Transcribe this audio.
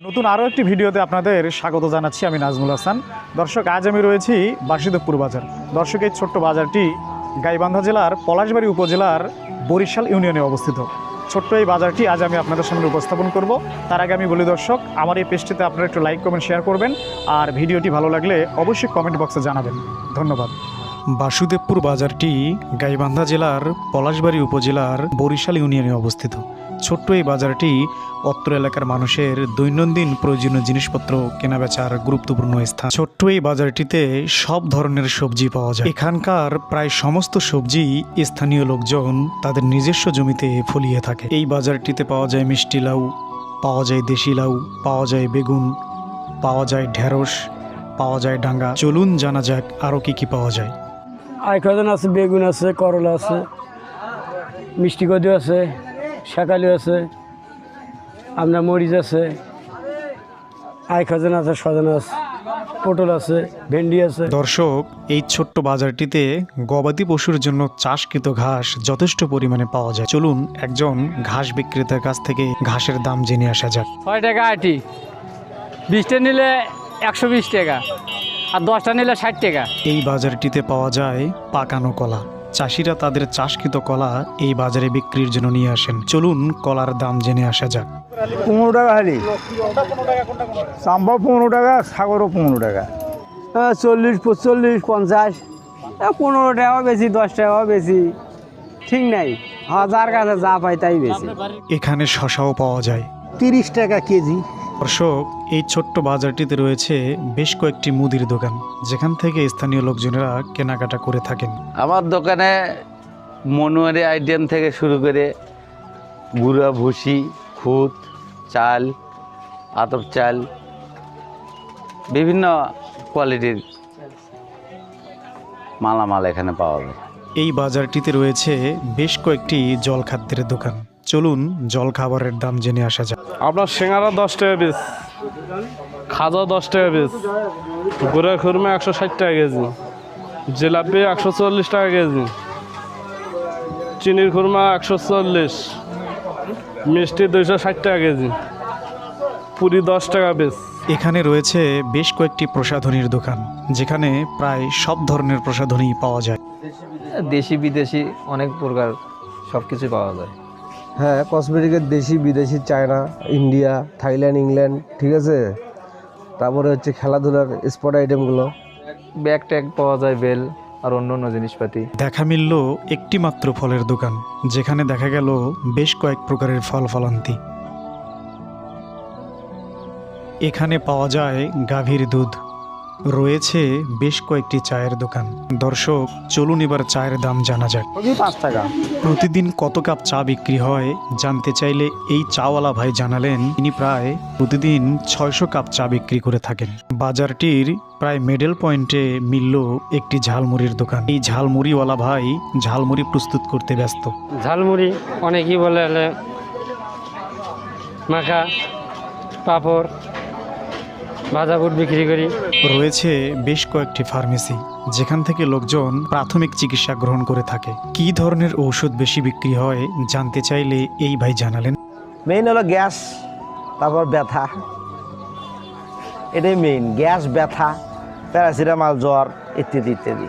নতুন আরও একটি ভিডিওতে আপনাদের স্বাগত জানাচ্ছি আমি নাজমুল হাসান। দর্শক, আজ আমি রয়েছি বাসুদেবপুর বাজার। দর্শক, এই ছোট্ট বাজারটি গাইবান্ধা জেলার পলাশবাড়ি উপজেলার বরিশাল ইউনিয়নে অবস্থিত। ছোট্ট এই বাজারটি আজ আমি আপনাদের সামনে উপস্থাপন করব। তার আগে আমি বলি, দর্শক, আমার এই পেজটিতে আপনারা একটু লাইক, কমেন্ট, শেয়ার করবেন আর ভিডিওটি ভালো লাগলে অবশ্যই কমেন্ট বক্সে জানাবেন। ধন্যবাদ। বাসুদেবপুর বাজারটি গাইবান্ধা জেলার পলাশবাড়ি উপজেলার বরিশাল ইউনিয়নে অবস্থিত। ছোট্ট এই বাজারটি অত্র এলাকার মানুষের দৈনন্দিন প্রয়োজনীয় জিনিসপত্র, কেনাবেচার গুরুত্বপূর্ণ স্থান। ছোট্ট এই বাজারটিতে সব ধরনের সবজি পাওয়া যায়। এখানকার প্রায় সমস্ত সবজি স্থানীয় লোকজন তাদের নিজস্ব জমিতে ফলিয়ে থাকে। এই বাজারটিতে পাওয়া যায় মিষ্টি লাউ, পাওয়া যায় দেশি লাউ, পাওয়া যায় বেগুন, পাওয়া যায় ঢেঁড়স, পাওয়া যায় ডাঙ্গা। চলুন জানা যাক আরও কি কি পাওয়া যায়। আইখাজন আছে, বেগুন আছে, করলা আছে, মিষ্টি কদু আছে। শাকালি আছে আপনার মরিচ আছে আইখাজন আছে সজনা আছে পটল আছে ভেন্ডি আছে। দর্শক এই ছোট্ট বাজারটিতে গবাদি পশুর জন্য চাষকৃত ঘাস যথেষ্ট পরিমাণে পাওয়া যায়। চলুন একজন ঘাস বিক্রেতার কাছ থেকে ঘাসের দাম জেনে আসা যাক। ছয় টাকা আটি। বিশটা নিলে একশো বিশ টাকা আর দশটা নিলে ষাট টাকা। এই বাজারটিতে পাওয়া যায় পাকানো কলা। চাষিরা তাদের চাষকৃত কলা এই বাজারে বিক্রির জন্য নিয়ে আসেন। চলুন কলার দাম জেনে আসা যাক। পনেরো টাকা হালি চাম্পা পনেরো টাকা সাগরও পনেরো টাকা। হ্যাঁ, চল্লিশ পঁচল্লিশ পঞ্চাশ। পনেরো টাকাও বেশি দশ টাকাও বেশি। ঠিক নাই হাজার কাছে যা পাই তাই বেশি। এখানে শশাও পাওয়া যায়। তিরিশ টাকা কেজি। দর্শক এই ছোট্ট বাজারটিতে রয়েছে বেশ কয়েকটি মুদির দোকান যেখান থেকে স্থানীয় লোকজনেরা কেনাকাটা করে থাকেন। আমার দোকানে মনোয়ারি আইটেম থেকে শুরু করে গুঁড়া ভুসি খুদ চাল আতপ চাল বিভিন্ন কোয়ালিটির মালামাল এখানে পাওয়া যায়। এই বাজারটিতে রয়েছে বেশ কয়েকটি জলখাদ্যের দোকান। চলুন জল খাবারের দাম জেনে আসা যাক। আপনার সিঙ্গারা দশ টাকা পিস খাজা দশ টাকা পিস গুড়া খুরমা একশো ষাট টাকা কেজি জিলাপি একশো চল্লিশ টাকা কেজি চিনির খুরমা একশো চল্লিশ মিষ্টি দুইশো ষাট টাকা কেজি পুরি দশ টাকা পিস এখানে রয়েছে বেশ কয়েকটি প্রসাধনীর দোকান যেখানে প্রায় সব ধরনের প্রসাধনী পাওয়া যায়। দেশি বিদেশি অনেক প্রকার সব কিছু পাওয়া যায়। হ্যাঁ কসমেটিকের দেশি বিদেশি চায়না ইন্ডিয়া থাইল্যান্ড ইংল্যান্ড ঠিক আছে? তারপরে হচ্ছে খেলাধুলার স্পট আইটেমগুলো ব্যাগ ট্যাগ পাওয়া যায় বেল আর অন্য অন্য জিনিসপাতি। দেখা মিলল একটি মাত্র ফলের দোকান যেখানে দেখা গেল বেশ কয়েক প্রকারের ফল ফলান্তি। এখানে পাওয়া যায় গাভীর দুধ। রয়েছে বেশ কয়েকটি চায়ের দোকান। দর্শক চলুন এবার চায়ের দাম জানা যাক। পাঁচ টাকা। প্রতিদিন কত কাপ চা বিক্রি হয় জানতে চাইলে এই চাওয়ালা ভাই জানালেন তিনি প্রায় প্রতিদিন ছয়শো কাপ চা বিক্রি করে থাকেন। বাজারটির প্রায় মিডল পয়েন্টে মিলল একটি ঝালমুড়ির দোকান। এই ঝালমুড়িওয়ালা ভাই ঝালমুড়ি প্রস্তুত করতে ব্যস্ত। ঝালমুড়ি অনেকেই বলে মাখা পাঁপড় ভাজা বুট বিক্রি করি। রয়েছে বেশ কয়েকটি ফার্মেসি যেখান থেকে লোকজন প্রাথমিক চিকিৎসা গ্রহণ করে থাকে। কি ধরনের ঔষধ বেশি বিক্রি হয় জানতে চাইলে এই ভাই জানালেন। মেইন হলো গ্যাস তারপর ব্যথা। এটাই মেইন গ্যাস ব্যথা প্যারাসিটামল জ্বর ইত্যাদি ইত্যাদি।